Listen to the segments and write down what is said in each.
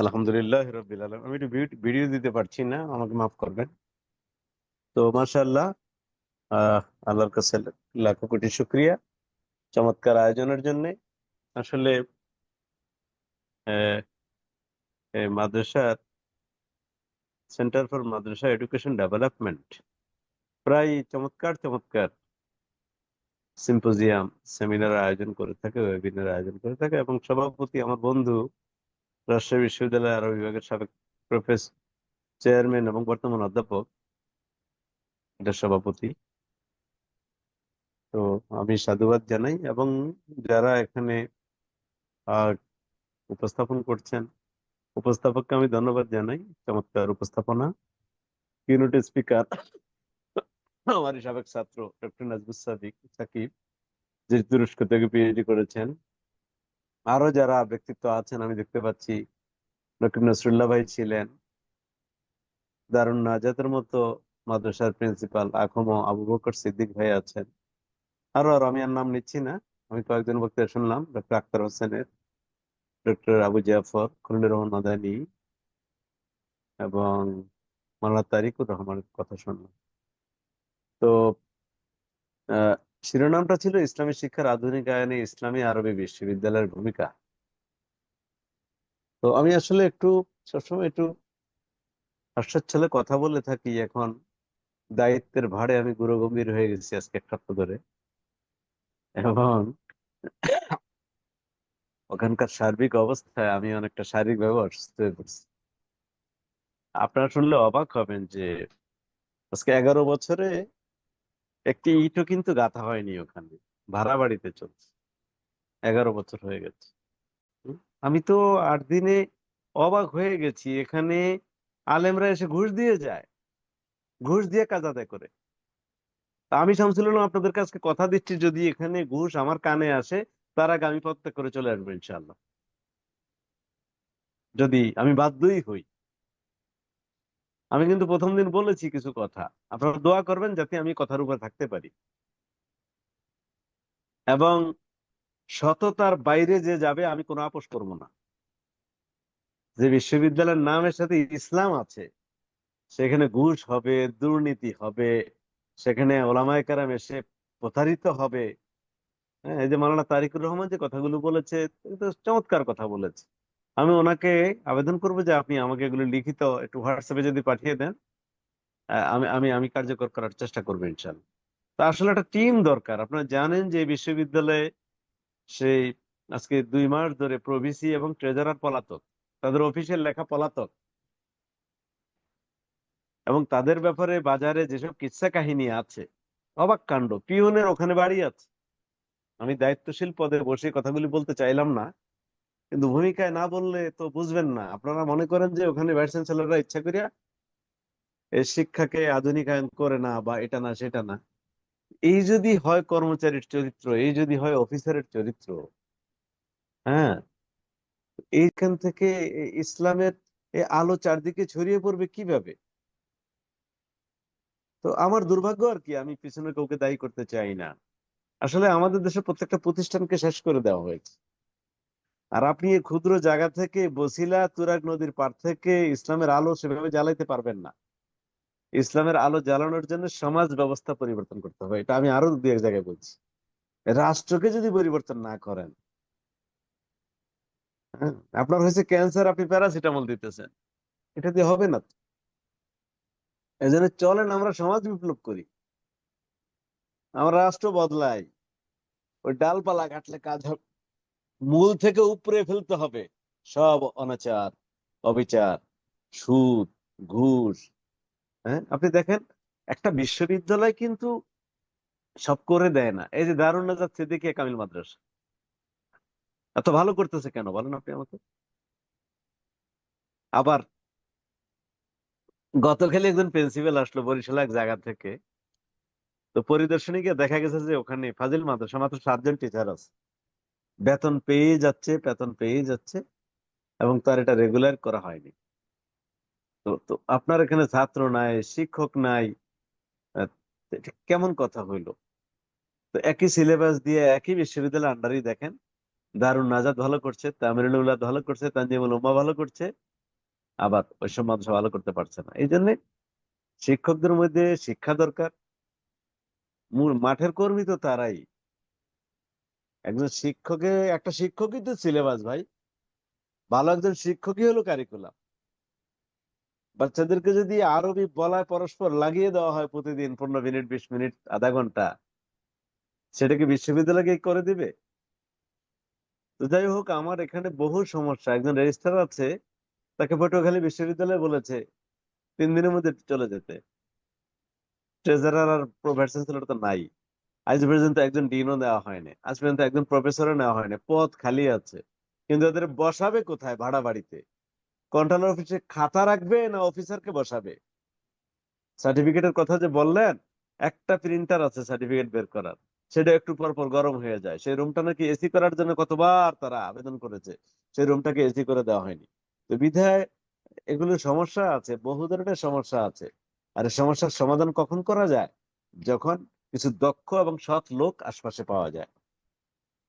আলহামদুলিল্লাহ রবিল আলম আমি একটু ভিডিও দিতে পারছি না, আমাকে মাফ করবেন। তো মাশাআল্লাহ, আহ, আল্লাহর কাছে লাখো কোটি শুক্রিয়া। চমৎকার আয়োজনের জন্য। আসলে মাদ্রাসার, centre for madrasa education development, প্রায় চমৎকার চমৎকার সিম্পোজিয়াম, সেমিনার আয়োজন করে থাকে, ওয়েবিনার আয়োজন করে থাকে এবং সভাপতি আমার বন্ধু রাজশাহী বিশ্ববিদ্যালয় আরও বিভাগের সাবেক প্রফেসর চেয়ারম্যান এবং বর্তমান অধ্যাপক, এটার সভাপতি। তো আমি সাধুবাদ জানাই এবং যারা এখানে উপস্থাপন করছেন, উপস্থাপককে আমি ধন্যবাদ জানাই। চমৎকার উপস্থাপনা। কিউনিট স্পিকার আমার সাবেক ছাত্র ডক্টর নাজবুল সাদিক সাকিব যে তুরস্ক থেকে পিএইচডি করেছেন। আরও যারা ব্যক্তিত্ব আছেন, আমি দেখতে পাচ্ছি ডক্টর নসরুল্লাহ ভাই ছিলেন, দারুণ নাজাতের মতো মাদ্রাসার প্রিন্সিপাল আখম আবু বকর সিদ্দিক ভাই আছেন। আরও, আর, আমি আর নাম নিচ্ছি না, আমি কয়েকজন বক্তৃতা শুনলাম, ডক্টর আক্তার হোসেনের, ডক্টর আবু জাফর খলিল রহমান মাদানী এবং মাওলানা তারিকুর রহমানের কথা শুনলাম। তো শিরোনামটা ছিল ইসলামী শিক্ষার আধুনিকায়নে ইসলামী আরবি বিশ্ববিদ্যালয়ের ভূমিকা। তো আমি আসলে একটু, সবসময় একটু হাস্যচ্ছলে কথা বলে থাকি, এখন দায়িত্বের ভারে আমি গুরুগম্ভীর হয়ে গেছি আজকে এক সপ্তাহ ধরে। এবং ওখানকার সার্বিক অবস্থায় আমি অনেকটা শারীরিকভাবে অসুস্থ হয়ে পড়ছি। আপনারা শুনলে অবাক হবেন যে আজকে এগারো বছরে একটি ইটও কিন্তু গাঁথা হয়নি ওখানে। ভাড়া বাড়িতে চলছে। এগারো বছর হয়ে গেছে। আমি তো আট দিনে অবাক হয়ে গেছি। এখানে আলেমরা এসে ঘুষ দিয়ে যায়। ঘুষ দিয়ে কাজ আদায় করে। আমি শামসুল আপনাদের কাছে কথা দিচ্ছি, যদি এখানে ঘুষ আমার কানে আসে, তার আগে আমি প্রত্যেক করে চলে আসব ইনশাল্লাহ যদি আমি বাধ্যই হই। আমি কিন্তু প্রথম দিন বলেছি কিছু কথা। আপনারা দোয়া করবেন যাতে আমি কথার উপর থাকতে পারি। এবং সততার বাইরে যে যাবে, আমি কোনো আপোষ করব না। যে বিশ্ববিদ্যালয়ের নামের সাথে ইসলাম আছে, সেখানে ঘুষ হবে, দুর্নীতি হবে, সেখানে ওলামায়ে কেরাম এসে প্রতারিত হবে। হ্যাঁ এই যে মাওলানা তারিকুর রহমান যে কথাগুলো বলেছে চমৎকার কথা বলেছে। আমি ওনাকে আবেদন করব যে আপনি আমাকে এগুলো লিখিত একটু হোয়াটসঅ্যাপে যদি পাঠিয়ে দেন আমি আমি আমি কার্যকর করার চেষ্টা করব ইনশাল্লাহ তা আসলে একটা টিম দরকার। আপনারা জানেন যে বিশ্ববিদ্যালয়ে সেই আজকে দুই মাস ধরে প্রভিসি এবং ট্রেজারার পলাতক, তাদের অফিসের লেখা পলাতক এবং তাদের ব্যাপারে বাজারে যেসব কিচ্ছা কাহিনী আছে, অবাক কাণ্ড, পিয়নের ওখানে বাড়ি আছে। আমি দায়িত্বশীল পদে বসে কথাগুলি বলতে চাইলাম না। কিন্তু ভূমিকায় না বললে তো বুঝবেন না। আপনারা মনে করেন যে ওখানে ভাইস চ্যান্সেলররা ইচ্ছা করিয়া এই শিক্ষাকে আধুনিকায়ন করে না বা এটা না, সেটা না। এই যদি হয় কর্মচারীর চরিত্র, এই যদি হয় অফিসারের চরিত্র হ্যাঁ এইখান থেকে ইসলামের আলো চারদিকে ছড়িয়ে পড়বে কীভাবে? তো আমার দুর্ভাগ্য আর কি, আমি পিছনে কাউকে দায়ী করতে চাই না। আসলে আমাদের দেশে প্রত্যেকটা প্রতিষ্ঠানকে শেষ করে দেওয়া হয়েছে। আর আপনি এই ক্ষুদ্র জায়গা থেকে বসিলা তুরাগ নদীর পার থেকে ইসলামের আলো সেভাবে জ্বালাইতে পারবেন না। ইসলামের আলো জ্বালানোর জন্য সমাজ ব্যবস্থা পরিবর্তন করতে হবে। এটা আমি আরও দু এক জায়গায় বলছি। রাষ্ট্রকে যদি পরিবর্তন না করেন হ্যাঁ আপনার হয়েছে ক্যান্সার, আপনি প্যারাসিটামল দিতেছেন। এটা দিয়ে হবে না। এই জন্য চলেন আমরা সমাজ বিপ্লব করি। আমরা রাষ্ট্র বদলাই ওই ডালপালা কাটলে কাজ হবে। মূল থেকে উপরে ফেলতে হবে। সব অনাচার, অবিচার, সুদ, ঘুষ হ্যাঁ? আপনি দেখেন, একটা বিশ্ববিদ্যালয় কিন্তু সব করে দেয় না। এই যে দারুণ নাজাত সিদ্দিকিয়া কামিল মাদ্রাসা। এত ভালো করতেছে কেন? বলেন আপনি আমাকে। আবার গতকালই একজন প্রিন্সিপাল আসলো বরিশাল এক জায়গা থেকে। তো পরিদর্শনে গিয়ে দেখা গেছে যে ওখানে ফাজিল মাদ্রাসা, মাত্র সাতজন টিচার আছে। বেতন পেয়ে যাচ্ছে, বেতন পেয়ে যাচ্ছে এবং তার এটা রেগুলার করা হয়নি। তো তো আপনার এখানে ছাত্র নাই, শিক্ষক নাই কেমন কথা হইল? তো একই সিলেবাস দিয়ে একই বিশ্ববিদ্যালয়ের আন্ডারই দেখেন, দারুণ নাজাত ভালো করছে তামিরুল ভালো করছে, তানজিমুল উম্মা ভালো করছে, আবার ওইসব মানুষ ভালো করতে পারছে না। এই জন্য শিক্ষকদের মধ্যে শিক্ষা দরকার। মূল মাঠের কর্মী তো তারাই। একজন শিক্ষকে, একটা শিক্ষকই তো সিলেবাস ভাই। ভালো একজন শিক্ষকই হলো কারিকুলাম বাচ্চাদেরকে যদি আরবি বলায় পরস্পর লাগিয়ে দেওয়া হয় প্রতিদিন পনেরো মিনিট, বিশ মিনিট, আধা ঘণ্টা, সেটা কি বিশ্ববিদ্যালয়কে করে দিবে? তো যাই হোক, আমার এখানে বহু সমস্যা। একজন রেজিস্ট্রার আছে, তাকে পটুয়াখালী বিশ্ববিদ্যালয় বলেছে, তিন দিনের মধ্যে চলে যেতে। ট্রেজারার আর ভাইস চ্যান্সেলর তো নাই। আজ পর্যন্ত একজন ডিনও দেওয়া হয়নি। আজ পর্যন্ত একজন প্রফেসরও নেওয়া হয়নি। পদ খালি আছে। কিন্তু এদের বসাবে কোথায় ভাড়া বাড়িতে কন্ট্রোলার অফিসে খাতা রাখবে না অফিসারকে বসাবে? সার্টিফিকেটের কথা যে বললেন, একটা প্রিন্টার আছে সার্টিফিকেট বের করার। সেটা একটু পর পর গরম হয়ে যায়। সেই রুমটা নাকি এসি করার জন্য কতবার তারা আবেদন করেছে। সেই রুমটাকে এসি করে দেওয়া হয়নি। তো বিধায় এগুলো সমস্যা আছে, বহু ধরনের সমস্যা আছে। আর সমস্যার সমাধান কখন করা যায়? যখন কিছু দক্ষ এবং সৎ লোক আশপাশে পাওয়া যায়।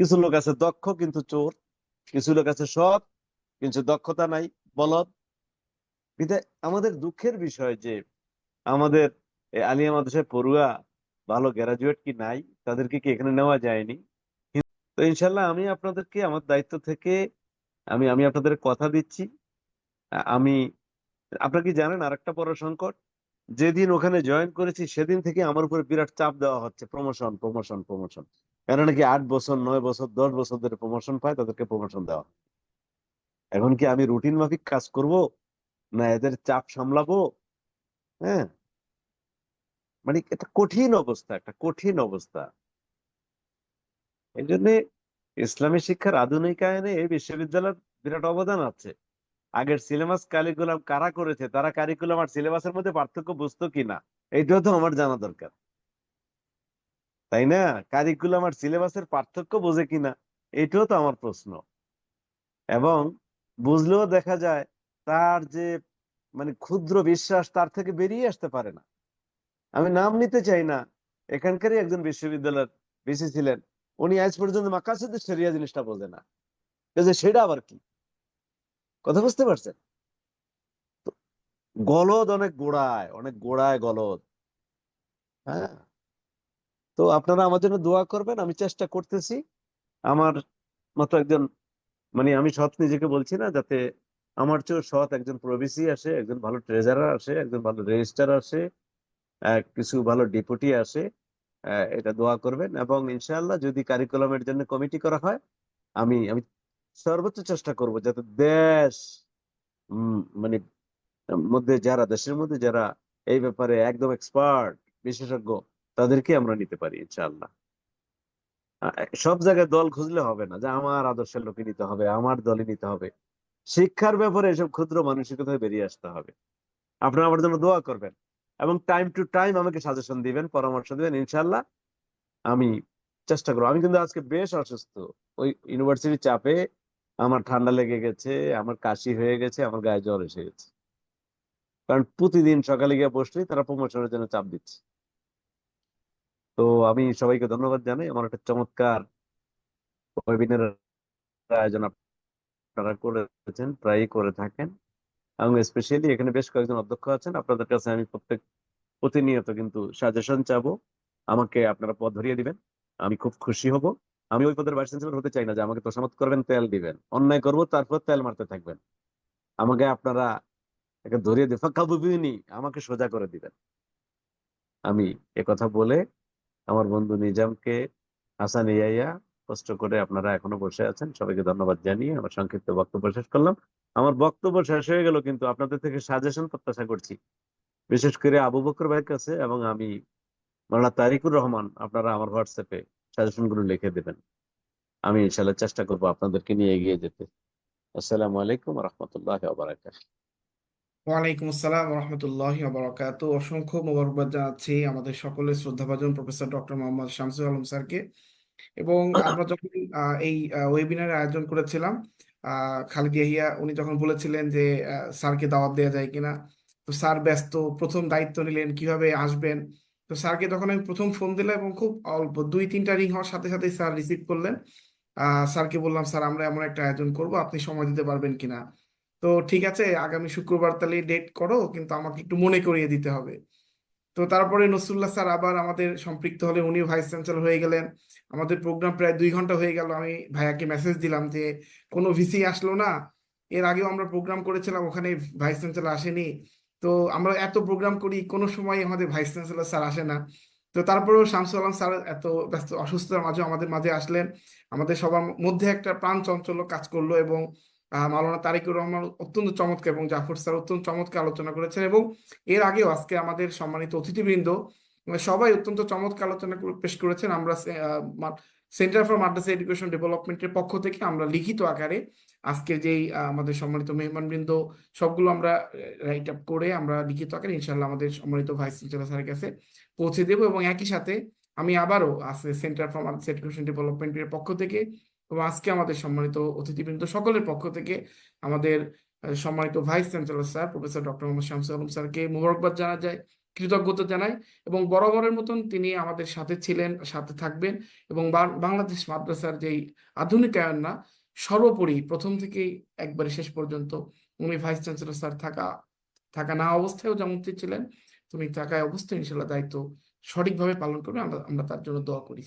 কিছু লোক আছে দক্ষ কিন্তু চোর, কিছু লোক আছে সৎ কিন্তু দক্ষতা নাই, বলদ। আমাদের দুঃখের বিষয় যে আমাদের আলিয়া মাদ্রাসায় পড়ুয়া ভালো গ্রাজুয়েট কি নাই, তাদেরকে কি এখানে নেওয়া যায়নি? তো ইনশাল্লাহ আমি আপনাদেরকে আমার দায়িত্ব থেকে আমি আমি আপনাদের কথা দিচ্ছি। আমি, আপনারা কি জানেন আর একটা বড় সংকট? যেদিন ওখানে জয়েন করেছি, সেদিন থেকে আমার উপরে বিরাট চাপ দেওয়া হচ্ছে। প্রমোশন প্রমোশন প্রমোশন এরা নাকি আট বছর, নয় বছর, দশ বছর ধরে প্রমোশন পায়, তাদেরকে প্রমোশন দেওয়া এখন কি আমি রুটিন মাফিক কাজ করব? না এদের চাপ সামলাবো? হ্যাঁ। মানে একটা কঠিন অবস্থা, একটা কঠিন অবস্থা। এই জন্য ইসলামী শিক্ষার আধুনিকায়নে এই বিশ্ববিদ্যালয়ের বিরাট অবদান আছে। আগের সিলেবাস কারিকুলাম কারা করেছে, তারা কারিকুলাম আর সিলেবাসের মধ্যে পার্থক্য বুঝতো কিনা, এইটাও তো আমার জানা দরকার। তাই না? কারিকুলাম আর সিলেবাসের পার্থক্য বোঝে কিনা এটাও তো আমার প্রশ্ন। এবং বুঝলেও দেখা যায় তার যে মানে ক্ষুদ্র বিশ্বাস তার থেকে বেরিয়ে আসতে পারে না। আমি নাম নিতে চাই না, এখানকারই একজন বিশ্ববিদ্যালয়ের বিসি ছিলেন, উনি আজ পর্যন্ত মাকাসুদ্দিন সেরিয়া জিনিসটা বোঝে না। সেটা আবার কি? কথা বুঝতে পারছেন? গলদ অনেক গোড়ায় অনেক গোড়ায় গলদ। হ্যাঁ? তো আপনারা আমার জন্য দোয়া করবেন, আমি চেষ্টা করতেছি। আমার মতো একজন মানে আমি সৎ নিজেকে বলছি না, যাতে আমার চেয়েও সৎ একজন প্রবিসি আসে, একজন ভালো ট্রেজারার আসে, একজন ভালো রেজিস্টার আসে কিছু ভালো ডেপুটি আসে এটা দোয়া করবেন। এবং ইনশাআল্লাহ যদি কারিকুলামের জন্য কমিটি করা হয়, আমি আমি সর্বোচ্চ চেষ্টা করব যাতে দেশ মানে মধ্যে যারা, দেশের মধ্যে যারা এই ব্যাপারে একদম এক্সপার্ট বিশেষজ্ঞ, তাদেরকে আমরা নিতে পারি, ইনশাআল্লাহ। সব জায়গায় দল খুঁজলে হবে না যে আমার আদর্শের লোকে নিতে হবে, আমার দলে নিতে হবে। শিক্ষার ব্যাপারে এসব ক্ষুদ্র মানসিকতায় বেরিয়ে আসতে হবে। আপনারা আমার জন্য দোয়া করবেন এবং টাইম টু টাইম আমাকে সাজেশন দিবেন, পরামর্শ দিবেন ইনশাল্লাহ আমি চেষ্টা করব। আমি কিন্তু আজকে বেশ অসুস্থ। ওই ইউনিভার্সিটির চাপে আমার ঠান্ডা লেগে গেছে, আমার কাশি হয়ে গেছে, আমার গায়ে জ্বর এসে গেছে। কারণ প্রতিদিন সকালে গিয়ে বসলেই তারা প্রমোশনের জন্য চাপ দিচ্ছে। তো আমি সবাইকে ধন্যবাদ জানাই। আমার একটা চমৎকার আয়োজন আপনারা করেছেন, প্রায়ই করে থাকেন। এবং স্পেশালি এখানে বেশ কয়েকজন অধ্যক্ষ আছেন। আপনাদের কাছে আমি প্রত্যেক, প্রতিনিয়ত কিন্তু সাজেশন চাবো। আমাকে আপনারা পথ ধরিয়ে দিবেন। আমি খুব খুশি হব। আমি ওই পদের ভাইস চ্যান্সেলর হতে চাই না যে আমাকে তোষামত করবেন, তেল দিবেন। অন্যায় করব, তারপর তেল মারতে থাকবেন। আমাকে আপনারা একে ধরিয়ে দিয়ে ফাঁকা বুবিনি আমাকে সোজা করে দিবেন। আমি কথা বলে আমার বন্ধু নিজামকে, হাসান ইয়াইয়া কষ্ট করে আপনারা এখনও বসে আছেন, সবাইকে ধন্যবাদ জানিয়ে আমার সংক্ষিপ্ত বক্তব্য শেষ করলাম। আমার বক্তব্য শেষ হয়ে গেল, কিন্তু আপনাদের থেকে সাজেশন প্রত্যাশা করছি। বিশেষ করে আবু বকর ভাইয়ের কাছে এবং আমি মাওলানা তারিকুর রহমান, আপনারা আমার হোয়াটসঅ্যাপে সাজেশনগুলো লিখে দেবেন। আমি ইনশাল্লাহ চেষ্টা করব আপনাদেরকে নিয়ে এগিয়ে যেতে। আসসালামু আলাইকুম রহমতুল্লাহ বারাকাত ওয়ালাইকুম আসসালাম রহমতুল্লাহ বারাকাতু অসংখ্য মোবারকবাদ জানাচ্ছি আমাদের সকলের শ্রদ্ধাভাজন প্রফেসর ডক্টর মোহাম্মদ শামসুল আলম স্যারকে। এবং আমরা যখন এই ওয়েবিনার আয়োজন করেছিলাম খালেদ ইয়াহিয়া উনি যখন বলেছিলেন যে স্যারকে দাওয়াত দেওয়া যায় কিনা, তো স্যার ব্যস্ত, প্রথম দায়িত্ব নিলেন কীভাবে আসবেন তো স্যারকে তখন আমি প্রথম ফোন দিলাম এবং খুব অল্প, দুই, তিনটা রিং হওয়ার সাথে সাথে স্যার রিসিভ করলেন। স্যারকে বললাম, স্যার, আমরা এমন একটা আয়োজন করব, আপনি সময় দিতে পারবেন কিনা? তো ঠিক আছে, আগামী শুক্রবার তাহলে ডেট করো, কিন্তু আমাকে একটু মনে করিয়ে দিতে হবে। তো তারপরে নসরুল্লাহ স্যার আবার আমাদের সম্পৃক্ত হলে উনি ভাইস চ্যান্সেলর হয়ে গেলেন। আমাদের প্রোগ্রাম প্রায় দুই ঘণ্টা হয়ে গেল, আমি ভাইয়াকে মেসেজ দিলাম যে, কোনো ভিসি আসলো না? এর আগেও আমরা প্রোগ্রাম করেছিলাম, ওখানে ভাইস চ্যান্সেলর আসেনি। তো আমরা এত প্রোগ্রাম করি, কোনো সময় আমাদের ভাইস চ্যান্সেলর স্যার আসে না। তো তারপরেও শামসুল আলম স্যার এত ব্যস্ত, অসুস্থতার মাঝে আমাদের মাঝে আসলেন। আমাদের সবার মধ্যে একটা প্রাণ চাঞ্চল্য কাজ করল এবং মাওলানা তারিকুর রহমান অত্যন্ত চমৎকার এবং জাফর স্যার অত্যন্ত চমৎকার আলোচনা করেছেন এবং এর আগেও আজকে আমাদের সম্মানিত অতিথিবৃন্দ, সবাই অত্যন্ত চমৎকার আলোচনা পেশ করেছেন। আমরা সেন্টার ফর মাদ্রাসা এডুকেশন ডেভেলপমেন্টের পক্ষ থেকে আমরা লিখিত আকারে আজকের যেই আমাদের সম্মানিত মেহমানবৃন্দ, সবগুলো আমরা রাইট আপ করে আমরা লিখিত আকারে ইনশাল্লাহ আমাদের সম্মানিত ভাইস চ্যান্সেলর স্যারের কাছে পৌঁছে দেবো এবং একই সাথে আমি আবারও আছে সেন্টার ফর মাদ্রাসা এডুকেশন ডেভেলপমেন্টের পক্ষ থেকে এবং আজকে আমাদের সম্মানিত অতিথিবৃন্দ সকলের পক্ষ থেকে আমাদের সম্মানিত vice chancellor sir professor doctor Mohammad Shamsul Alam স্যারকে মোবারকবাদ জানা যায়। কৃতজ্ঞতা জানাই এবং বরাবরের মতন তিনি আমাদের সাথে ছিলেন, সাথে থাকবেন এবং বাংলাদেশ মাদ্রাসার যেই আধুনিকায়ন না, সর্বোপরি প্রথম থেকেই একবারে শেষ পর্যন্ত উনি ভাইস চ্যান্সেলর স্যার থাকা থাকা না অবস্থায়ও যেমন ছিলেন, তুমি থাকায় অবস্থায় ইনশাল্লাহ দায়িত্ব সঠিকভাবে পালন করবে, আমরা আমরা তার জন্য দোয়া করি।